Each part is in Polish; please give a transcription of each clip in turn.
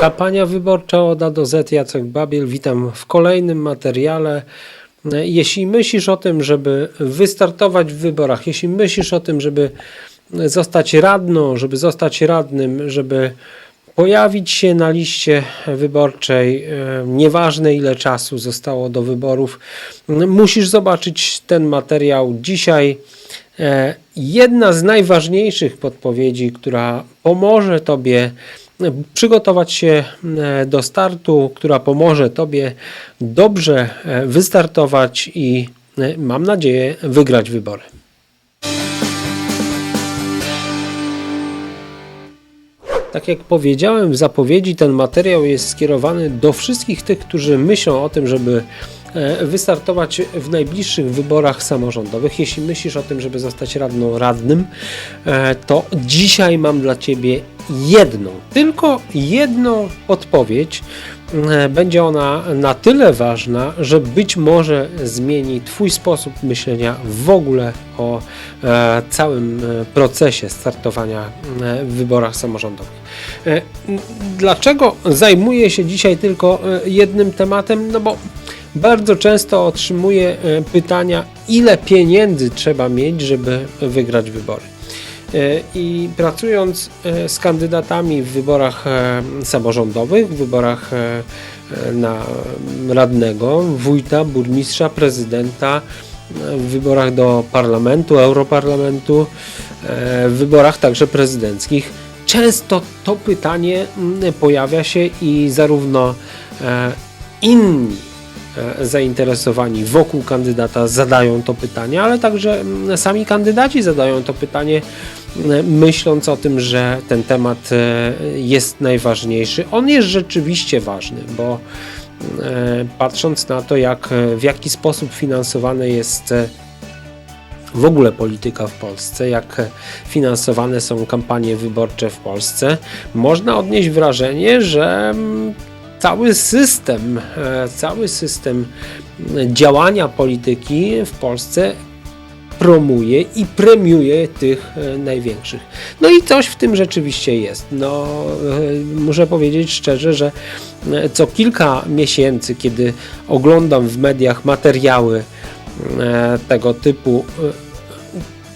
Kampania wyborcza od A do Z, Jacek Babiel. Witam w kolejnym materiale. Jeśli myślisz o tym, żeby wystartować w wyborach, jeśli myślisz o tym, żeby zostać radną, żeby zostać radnym, żeby pojawić się na liście wyborczej, e, nieważne ile czasu zostało do wyborów, musisz zobaczyć ten materiał dzisiaj. E, Jedna z najważniejszych podpowiedzi, która pomoże Tobie przygotować się e, do startu, która pomoże Tobie dobrze e, wystartować i e, mam nadzieję wygrać wybory. Tak jak powiedziałem w zapowiedzi, ten materiał jest skierowany do wszystkich tych, którzy myślą o tym, żeby wystartować w najbliższych wyborach samorządowych. Jeśli myślisz o tym, żeby zostać radną radnym, e, to dzisiaj mam dla Ciebie jedną, tylko jedną odpowiedź. E, Będzie ona na tyle ważna, że być może zmieni Twój sposób myślenia w ogóle o e, całym e, procesie startowania e, w wyborach samorządowych. E, Dlaczego zajmuję się dzisiaj tylko e, jednym tematem? No bo bardzo często otrzymuję e, pytania, ile pieniędzy trzeba mieć, żeby wygrać wybory. E, I pracując e, z kandydatami w wyborach samorządowych, w wyborach na radnego, wójta, burmistrza, prezydenta, w wyborach do parlamentu, europarlamentu, w wyborach także prezydenckich, często to pytanie pojawia się i zarówno inni zainteresowani wokół kandydata zadają to pytanie, ale także mm, sami kandydaci zadają to pytanie, mm, myśląc o tym, że ten temat e, jest najważniejszy. On jest rzeczywiście ważny, bo e, patrząc na to, jak, e, w jaki sposób finansowane jest e, w ogóle polityka w Polsce, jak finansowane są kampanie wyborcze w Polsce, można odnieść wrażenie, że mm, cały system, e, cały system działania polityki w Polsce promuje i premiuje tych e, największych. No i coś w tym rzeczywiście jest. No, e, muszę powiedzieć szczerze, że co kilka miesięcy, kiedy oglądam w mediach materiały tego typu,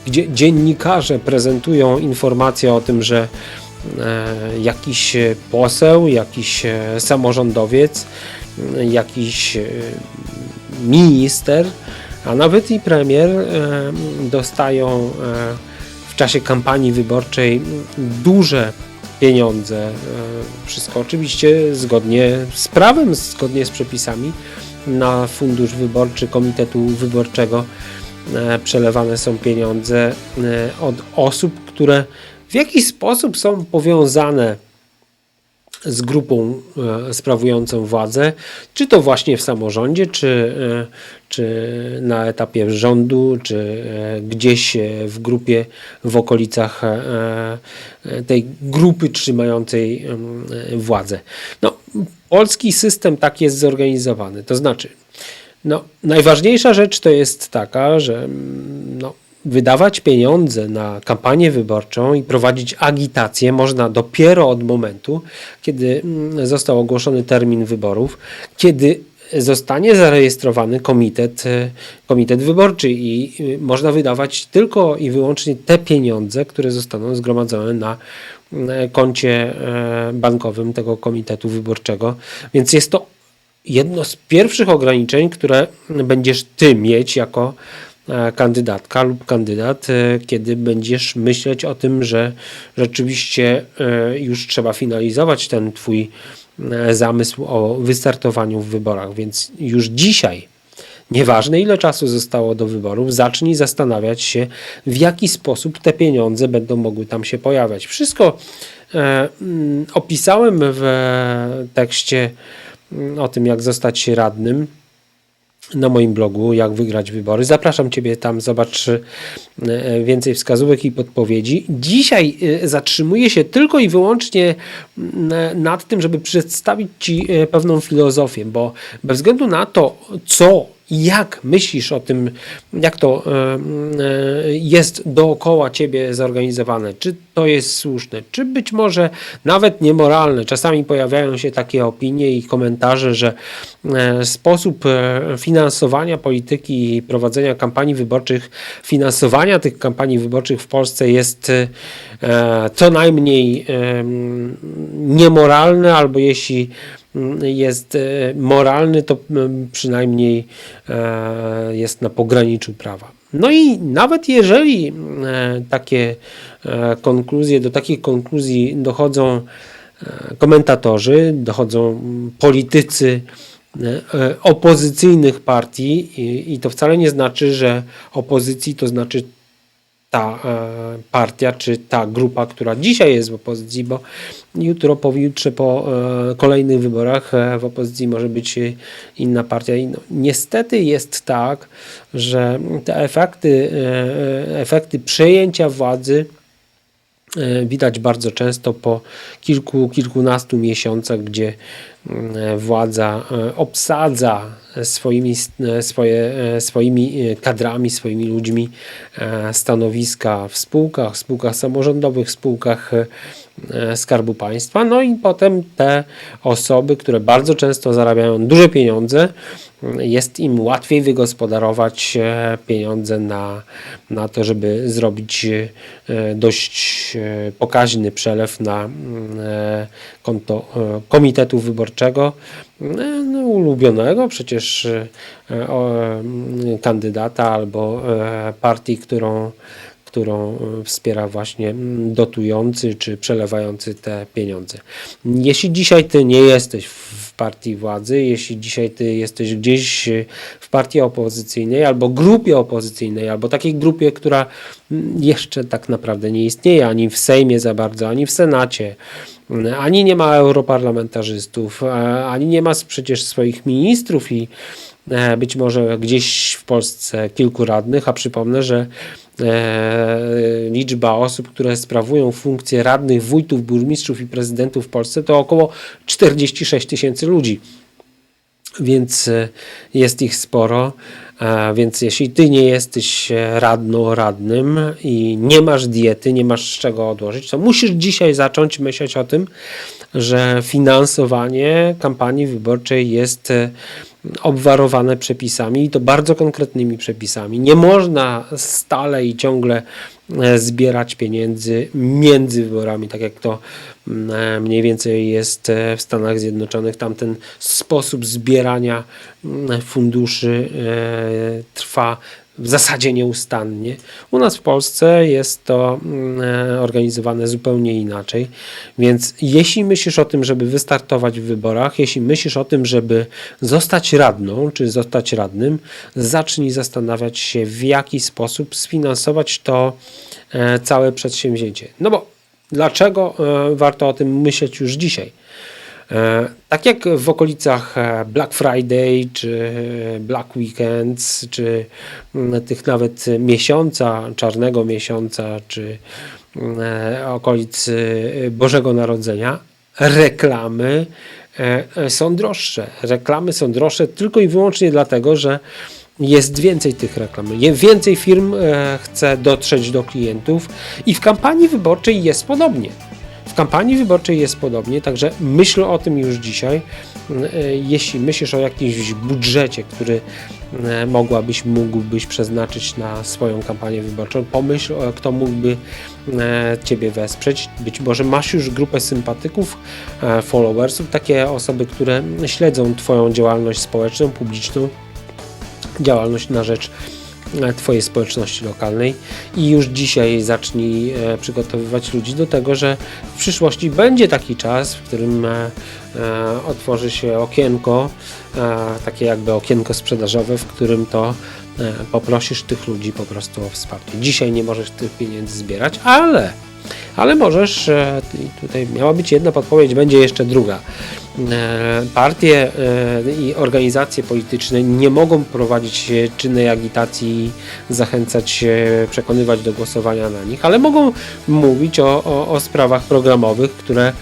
gdzie dziennikarze prezentują informacje o tym, że jakiś poseł, jakiś e, samorządowiec, e, jakiś e, minister, a nawet i premier e, dostają e, w czasie kampanii wyborczej duże pieniądze. e, Wszystko oczywiście zgodnie z prawem, zgodnie z przepisami na fundusz wyborczy Komitetu Wyborczego e, przelewane są pieniądze e, od osób, które w jakiś sposób są powiązane z grupą e, sprawującą władzę, czy to właśnie w samorządzie, czy, e, czy na etapie rządu, czy e, gdzieś w grupie w okolicach tej grupy trzymającej e, władzę. No, polski system tak jest zorganizowany, to znaczy no, najważniejsza rzecz to jest taka, że mm, no, wydawać pieniądze na kampanię wyborczą i prowadzić agitację można dopiero od momentu, kiedy mm, został ogłoszony termin wyborów, kiedy zostanie zarejestrowany komitet, e, komitet wyborczy i y, można wydawać tylko i wyłącznie te pieniądze, które zostaną zgromadzone na mm, koncie e, bankowym tego komitetu wyborczego. Więc jest to jedno z pierwszych ograniczeń, które będziesz ty mieć jako e, kandydatka lub kandydat, e, kiedy będziesz myśleć o tym, że rzeczywiście e, już trzeba finalizować ten twój e, zamysł o wystartowaniu w wyborach. Więc już dzisiaj Nieważne ile czasu zostało do wyborów, zacznij zastanawiać się, w jaki sposób te pieniądze będą mogły tam się pojawiać. Wszystko e, mm, opisałem w e, tekście mm, o tym, jak zostać radnym na moim blogu, jak wygrać wybory. Zapraszam Ciebie tam, zobacz e, więcej wskazówek i podpowiedzi. Dzisiaj e, zatrzymuję się tylko i wyłącznie nad tym, żeby przedstawić Ci e, pewną filozofię, bo bez względu na to, co jak myślisz o tym, jak to e, e, jest dookoła ciebie zorganizowane, czy to jest słuszne, czy być może nawet niemoralne. Czasami pojawiają się takie opinie i komentarze, że e, sposób finansowania polityki i prowadzenia kampanii wyborczych, finansowania tych kampanii wyborczych w Polsce jest co najmniej niemoralny, albo jeśli jest e, moralny, to przynajmniej e, jest na pograniczu prawa. No i nawet jeżeli e, takie konkluzje, do takich konkluzji dochodzą komentatorzy, dochodzą politycy opozycyjnych partii i to wcale nie znaczy, że opozycji to znaczy ta e, partia, czy ta grupa, która dzisiaj jest w opozycji, bo jutro, pojutrze, po e, kolejnych wyborach e, w opozycji może być e, inna partia. I no, niestety jest tak, że te efekty, e, e, efekty przejęcia władzy e, widać bardzo często po kilku, kilkunastu miesiącach, gdzie mm, władza e, obsadza swoimi, e, swoje, e, swoimi e, kadrami, swoimi ludźmi stanowiska w spółkach, spółkach samorządowych, spółkach Skarbu Państwa. No i potem te osoby, które bardzo często zarabiają duże pieniądze, jest im łatwiej wygospodarować pieniądze na, na to, żeby zrobić dość pokaźny przelew na mm, konto Komitetu Wyborczego, no, ulubionego przecież e, o, mm, kandydata albo e, partii, którą którą e, wspiera właśnie dotujący czy przelewający te pieniądze. Jeśli dzisiaj ty nie jesteś w partii władzy, jeśli dzisiaj ty jesteś gdzieś e, w partii opozycyjnej albo grupie opozycyjnej, albo takiej grupie, która jeszcze tak naprawdę nie istnieje ani w Sejmie za bardzo, ani w Senacie, ani nie ma europarlamentarzystów, ani nie ma przecież swoich ministrów i być może gdzieś w Polsce kilku radnych, a przypomnę, że e, liczba osób, które sprawują funkcje radnych, wójtów, burmistrzów i prezydentów w Polsce to około 46 tysięcy ludzi więc e, jest ich sporo. E, Więc jeśli ty nie jesteś e, radną, radnym i nie masz diety, nie masz z czego odłożyć, to musisz dzisiaj zacząć myśleć o tym, że finansowanie kampanii wyborczej jest e, obwarowane przepisami i to bardzo konkretnymi przepisami. Nie można stale i ciągle e, zbierać pieniędzy między wyborami, tak jak to mm, e, mniej więcej jest e, w Stanach Zjednoczonych. Tamten sposób zbierania mm, funduszy trwa w zasadzie nieustannie. U nas w Polsce jest to mm, e, organizowane zupełnie inaczej. Więc jeśli myślisz o tym, żeby wystartować w wyborach, jeśli myślisz o tym, żeby zostać radną czy zostać radnym, zacznij zastanawiać się, w jaki sposób sfinansować to e, całe przedsięwzięcie. No bo dlaczego e, warto o tym myśleć już dzisiaj? E, Tak jak w okolicach e, Black Friday, czy Black Weekends, czy mm, tych nawet miesiąca, czarnego miesiąca, czy mm, e, okolic e, Bożego Narodzenia, reklamy e, e, są droższe. Reklamy są droższe tylko i wyłącznie dlatego, że jest więcej tych reklam. Więcej firm e, chce dotrzeć do klientów i w kampanii wyborczej jest podobnie. W kampanii wyborczej jest podobnie, także myśl o tym już dzisiaj. E, Jeśli myślisz o jakimś budżecie, który e, mogłabyś, mógłbyś przeznaczyć na swoją kampanię wyborczą, pomyśl, kto mógłby e, Ciebie wesprzeć. Być może masz już grupę sympatyków, followersów, takie osoby, które śledzą Twoją działalność społeczną, publiczną, działalność na rzecz Twojej społeczności lokalnej i już dzisiaj zacznij e, przygotowywać ludzi do tego, że w przyszłości będzie taki czas, w którym e, e, otworzy się okienko, e, takie jakby okienko sprzedażowe, w którym to e, poprosisz tych ludzi po prostu o wsparcie. Dzisiaj nie możesz tych pieniędzy zbierać, ale ale możesz, e, tutaj miała być jedna podpowiedź, będzie jeszcze druga. E, Partie e, i organizacje polityczne nie mogą prowadzić czynnej agitacji, zachęcać, przekonywać do głosowania na nich, ale mogą mówić o, o, o sprawach programowych, które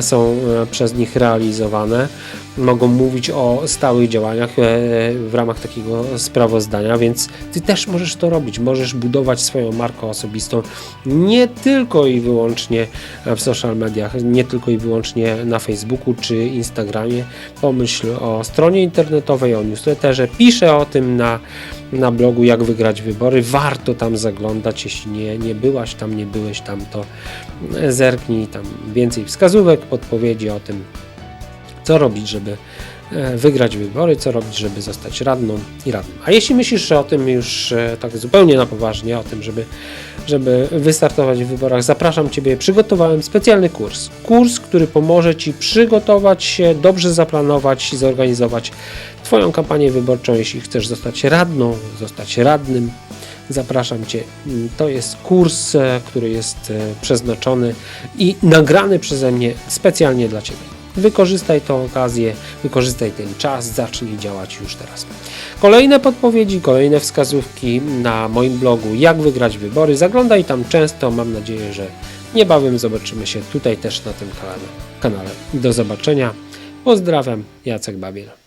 są przez nich realizowane. Mogą mówić o stałych działaniach e, w ramach takiego sprawozdania, więc Ty też możesz to robić. Możesz budować swoją markę osobistą nie tylko i wyłącznie w social mediach, nie tylko i wyłącznie na Facebooku czy Instagramie. Pomyśl o stronie internetowej, o newsletterze. Piszę o tym na, na blogu, jak wygrać wybory. Warto tam zaglądać. Jeśli nie, nie byłaś tam, nie byłeś tam, to zerknij tam więcej wskazówek, podpowiedzi o tym, co robić, żeby e, wygrać wybory, co robić, żeby zostać radną i radnym. A jeśli myślisz o tym już e, tak zupełnie na poważnie, o tym, żeby, żeby wystartować w wyborach, zapraszam Ciebie. Przygotowałem specjalny kurs. Kurs, który pomoże Ci przygotować się, dobrze zaplanować i zorganizować Twoją kampanię wyborczą, jeśli chcesz zostać radną, zostać radnym. Zapraszam Cię. Mm, To jest kurs, e, który jest przeznaczony i nagrany przeze mnie specjalnie dla Ciebie. Wykorzystaj tę okazję, wykorzystaj ten czas, zacznij działać już teraz. Kolejne podpowiedzi, kolejne wskazówki na moim blogu Jak wygrać wybory. Zaglądaj tam często. Mam nadzieję, że niebawem zobaczymy się tutaj też na tym kanale. Do zobaczenia. Pozdrawiam, Jacek Babiel.